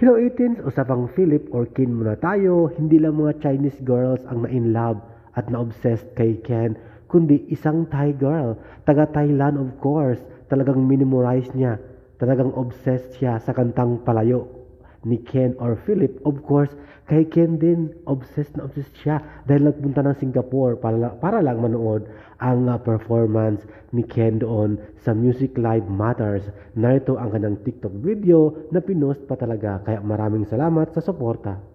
Hello 18s, usapang Philip or Kin muna tayo. Hindi lang mga Chinese girls ang na-in love at na-obsessed kay Ken, kundi isang Thai girl. Taga Thailand of course. Talagang minimorize niya. Talagang obsessed siya sa kantang Palayo ni Ken or Philip. Of course, kay Ken din, obsessed na obsessed siya dahil nagpunta ng Singapore para, para lang manood ang uh, performance ni Ken doon sa Music Live Matters. Narito ang kanyang TikTok video na pinost pa talaga kaya maraming salamat sa suporta.